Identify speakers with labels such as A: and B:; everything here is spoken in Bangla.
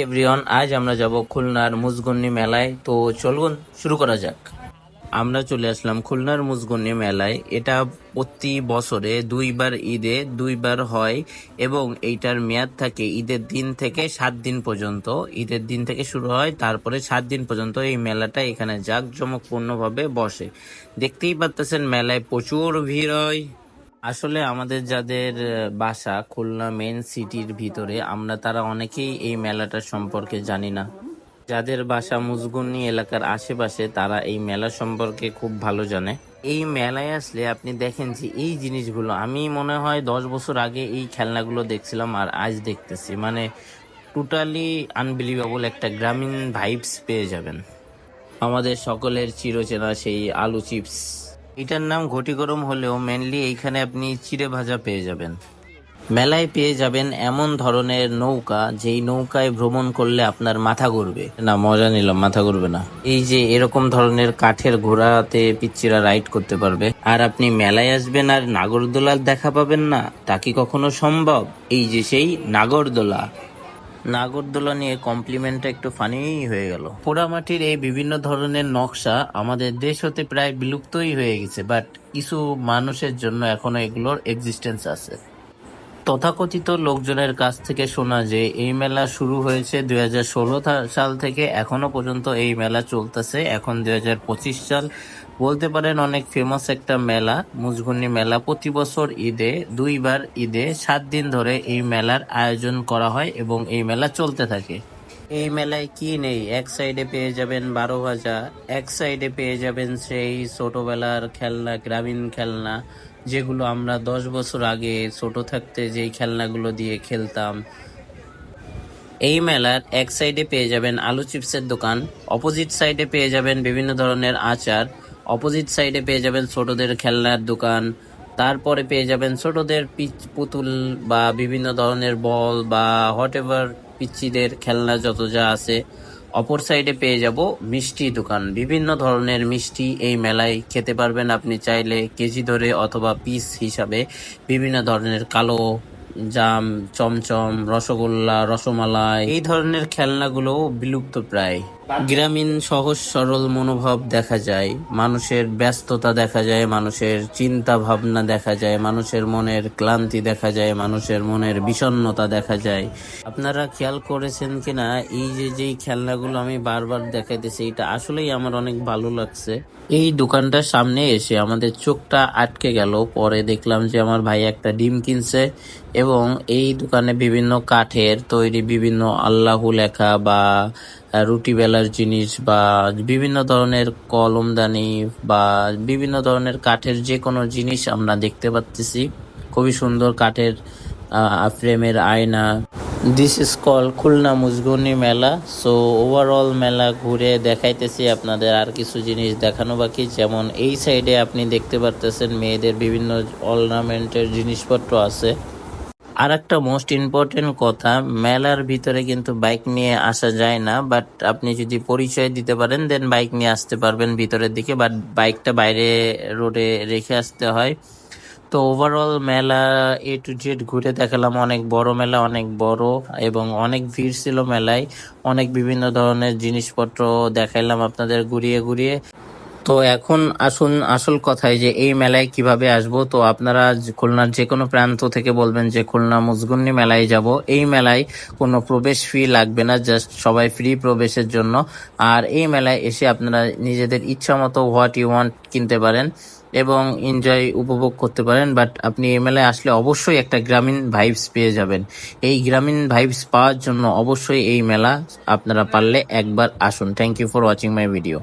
A: এভরিওয়ান আজ আমরা যাব খুলনার মুজগন্নি মেলায়। তো চলুন, শুরু করা যাক। আমরা চলে আসলাম খুলনার মুজগন্নি মেলায়। এটা প্রতি বছরে দুইবার ঈদে দুইবার হয় এবং এইটার মেয়াদ থাকে ঈদের দিন থেকে সাত দিন পর্যন্ত। ঈদের দিন থেকে শুরু হয়, তারপরে সাত দিন পর্যন্ত এই মেলাটা এখানে জাঁকজমকপূর্ণভাবে বসে। দেখতেই পাচ্ছেন মেলায় প্রচুর ভিড় হয়। আসলে আমাদের যাদের বাসা খুলনা মেন সিটির ভিতরে, আমরা তারা অনেকেই এই মেলাটা সম্পর্কে জানি না। যাদের বাসা মুজগুন্নি এলাকার আশেপাশে, তারা এই মেলা সম্পর্কে খুব ভালো জানে। এই মেলায় আসলে আপনি দেখেন যে এই জিনিসগুলো, আমি মনে হয় দশ বছর আগে এই খেলনাগুলো দেখছিলাম আর আজ দেখতেছি। মানে টোটালি আনবিলিভেবল একটা গ্রামীণ ভাইবস পেয়ে যাবেন। আমাদের সকলের চিরচেনা সেই আলু চিপস এটার নাম ঘটি গরম হলেও মেনলি এইখানে আপনি চিড়ে ভাজা পেয়ে যাবেন। মেলায় পেয়ে যাবেন এমন ধরনের নৌকা যেই নৌকায় ভ্রমণ করলে আপনার মাথা ঘুরবে। না, মজা নিলাম, মাথা ঘুরবে না। এই যে এরকম ধরনের কাঠের ঘোড়াতে পিচ্চিরা রাইড করতে পারবে। আর আপনি মেলায় আসবেন আর নাগরদোলার দেখা পাবেন না, তা কি কখনো সম্ভব? এই যে সেই নাগরদোলা। নাগরদোলা নিয়ে কমপ্লিমেন্টটা একটু ফানিই হয়ে গেল। পোড়ামাটির এই বিভিন্ন ধরনের নকশা আমাদের দেশ হতে প্রায় বিলুপ্তই হয়ে গেছে বাট কিছু মানুষের জন্য এখনও এগুলোর এক্সিস্টেন্স আছে। তথাকথিত লোকজনের কাছ থেকে শোনা যে, এই মেলা শুরু হয়েছে দু হাজার ষোলো সাল থেকে এখনও পর্যন্ত এই মেলা চলতেছে। এখন দুই হাজার পঁচিশ সাল বলতে পারেন অনেক ফেমাস একটা মেলা মুজগুনি মেলা। প্রতি বছর ঈদে, দুইবার ঈদে সাত দিন ধরে এই মেলার আয়োজন করা হয় এবং এই মেলা চলতে থাকে। এই মেলায় কি নেই? এক সাইডে পেয়ে যাবেন বারো ভাজা এক সাইডে পেয়ে যাবেন সেই ছোটবেলার খেলনা, গ্রামীণ খেলনা, যেগুলো আমরা দশ বছর আগে ছোট থাকতে যেই খেলনাগুলো দিয়ে খেলতাম। এই মেলার এক সাইডে পেয়ে যাবেন আলু চিপসের দোকান, অপোজিট সাইডে পেয়ে যাবেন বিভিন্ন ধরনের আচার অপোজিট সাইডে পেয়ে যাবেন ছোটদের খেলনার দোকান। তারপরে পেয়ে যাবেন ছোটদের পিচ- পুতুল বা বিভিন্ন ধরনের বল বা হোয়াট এভার পিচ্চিদের খেলনা যত যা আছে। অপর সাইডে পেয়ে যাব মিষ্টি দোকান। বিভিন্ন ধরনের মিষ্টি এই মেলায় খেতে পারবেন আপনি চাইলে কেজি ধরে অথবা পিস হিসাবে। বিভিন্ন ধরনের কালো জাম, চমচম, রসগোল্লা, রসমালাই, এই ধরনের খেলনাগুলো বিলুপ্ত প্রায়। গ্রামীণ সহজ সরল মনোভাব দেখা যায়, মানুষের ব্যস্ততা দেখা যায়, মানুষের চিন্তা ভাবনা দেখা যায়, মানুষের মনের ক্লান্তি দেখা যায়, মানুষের মনের বিষণ্ণতা দেখা যায়। আপনারা খেয়াল করেছেন কিনা? এই যে, যেই খেলনাগুলো আমি বারবার দেখাইতেছি, এটা আসলেই আমার অনেক ভালো লাগছে। এই দোকানটার সামনে এসে আমাদের চোখটা আটকে গেল। পরে দেখলাম যে আমার ভাই একটা ডিম কিনছে এবং এই দোকানে বিভিন্ন কাঠের তৈরি বিভিন্ন আল্লাহু লেখা বা রুটি বেলার জিনিস বা বিভিন্ন ধরনের কলমদানি বা বিভিন্ন ধরনের কাঠের যে কোনো জিনিস আমরা দেখতে পাচ্ছি খুবই সুন্দর কাঠের ফ্রেমের আয়না। This is call Khulna Mujgunni মেলা সো ওভারঅল মেলা ঘুরে দেখাইতেছি আপনাদের আর কিছু জিনিস দেখানো বাকি। যেমন এই সাইডে আপনি দেখতে পারতেছেন মেয়েদের বিভিন্ন অর্নামেন্টের জিনিসপত্র আছে। আর একটা মোস্ট ইম্পর্টেন্ট কথা, মেলার ভিতরে কিন্তু বাইক নিয়ে আসা যায় না বাট আপনি যদি পরিচয় দিতে পারেন দেন বাইক নিয়ে আসতে পারবেন ভিতরের দিকে বাট বাইকটা বাইরে রোডে রেখে আসতে হয়। তো ওভারঅল মেলা এ টু জেড ঘুরে দেখালাম, অনেক বড় মেলা, অনেক বড়, এবং অনেক ভিড় ছিল মেলায়। অনেক বিভিন্ন ধরনের জিনিসপত্র দেখাইলাম আপনাদের, ঘুরিয়ে ঘুরিয়ে। তো এখন আসুন আসল কথায় যে এই মেলায় কীভাবে আসব। তো আপনারা খুলনার যে কোনো প্রান্ত থেকে বলবেন যে খুলনা মুজগুন্নি মেলায় যাব। এই মেলায় কোনো প্রবেশ ফি লাগবে না জাস্ট সবাই ফ্রি প্রবেশের জন্য। আর এই মেলায় এসে আপনারা নিজেদের ইচ্ছা মতো হোয়াট ইউ ওয়ান্ট কিনতে পারেন এবং এনজয় উপভোগ করতে পারেন। বাট আপনি এই মেলায় আসলে অবশ্যই একটা গ্রামীণ ভাইবস পেয়ে যাবেন। এই গ্রামীণ ভাইবস পাওয়ার জন্য অবশ্যই এই মেলা আপনারা পারলে একবার আসুন। Thank you for watching my video